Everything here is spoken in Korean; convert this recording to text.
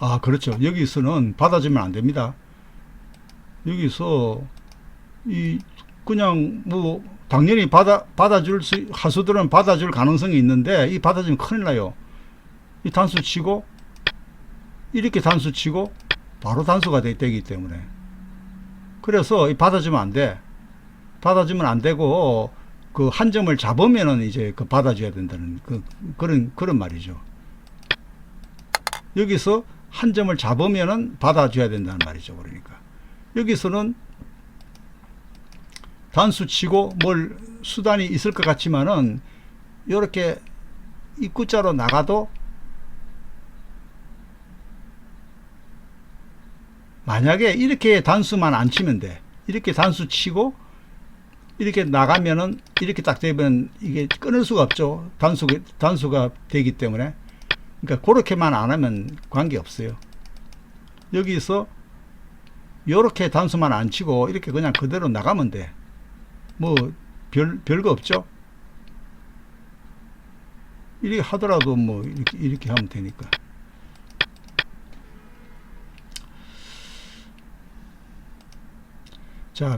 아, 그렇죠. 여기서는 받아주면 안 됩니다. 여기서 이 그냥 뭐 당연히 받아 받아줄 수 하수들은 받아줄 가능성이 있는데 이 받아주면 큰일 나요. 이 단수 치고 이렇게 단수 치고 바로 단수가 되, 되기 때문에 그래서 이 받아주면 안 돼. 받아주면 안 되고 그 한 점을 잡으면은 이제 그 받아줘야 된다는 그 그런 그런 말이죠. 여기서 한 점을 잡으면은 받아줘야 된다는 말이죠. 그러니까 여기서는 단수 치고 뭘 수단이 있을 것 같지만은 이렇게 입구자로 나가도 만약에 이렇게 단수만 안 치면 돼. 이렇게 단수 치고 이렇게 나가면은 이렇게 딱 되면 이게 끊을 수가 없죠. 단수 단수가 되기 때문에. 그러니까 그렇게만 안 하면 관계 없어요. 여기서 요렇게 단수만 안 치고 이렇게 그냥 그대로 나가면 돼. 뭐 별 별거 없죠. 이렇게 하더라도 뭐 이렇게 이렇게 하면 되니까. 자,